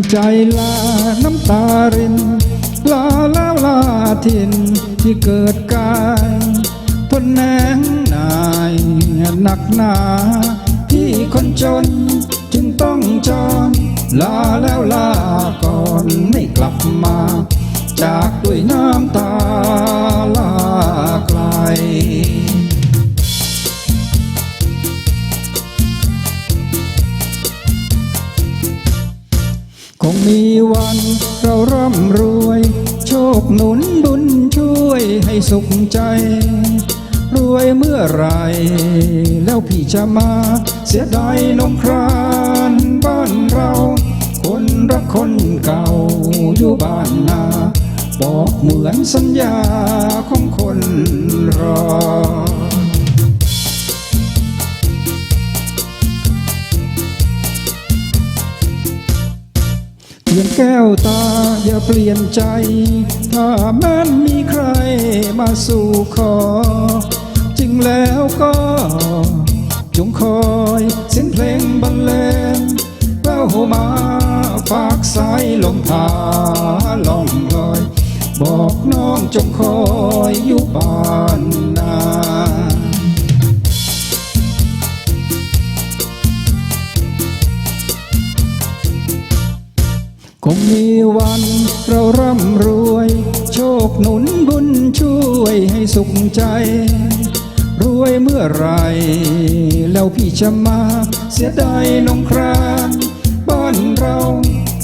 ำใจลาน้ำตาริน ลาแล้วลาทินที่เกิดกายทนแนงนายหนักหนาพี่คนจนจึงต้องจอนลาแล้วลาก่อนไม่กลับมา จากด้วยน้ำตา งมีวันเราร่ำรวย โชคหนุนบุญช่วยให้สุขใจ รวยเมื่อไร แล้วพี่จะมา เสียดายนมครานบ้านเรา คนรักคนเก่าอยู่บ้านนา บอกเหมือนสัญญาของคนรอ ลี่ยนแก้วตาอย่าเปลี่ยนใจ ถ้าแม้นมีใครมาสู่ขอจึงแล้วก็จงคอยเสียงเพลงบรรเลงแววมาฝากสายลมพาล่องลอย บอกน้องจงคอยอยู่บ้านนา งมีวันเราร่ำรวย โชคหนุนบุญช่วยให้สุขใจ รวยเมื่อไร แล้วพี่จะมาเสียดายนงครานบ้านเรา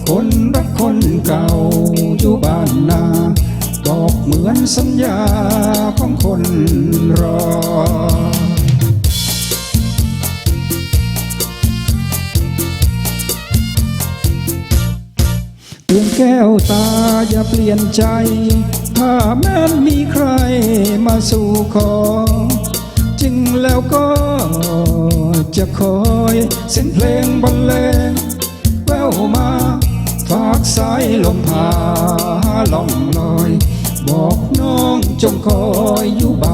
คนรักคนเก่าอยู่บ้านนาบอกเหมือนสัญญาของคนรอ เพียนแก้วตาอย่าเปลี่ยนใจ ถ้าแม้นมีใครมาสู่ขอ จึงแล้วก็จะคอยเสียงเพลงบรรเลงแววมาฝากสายลมพาล่องลอย บอกน้องจงคอยอยู่บ้า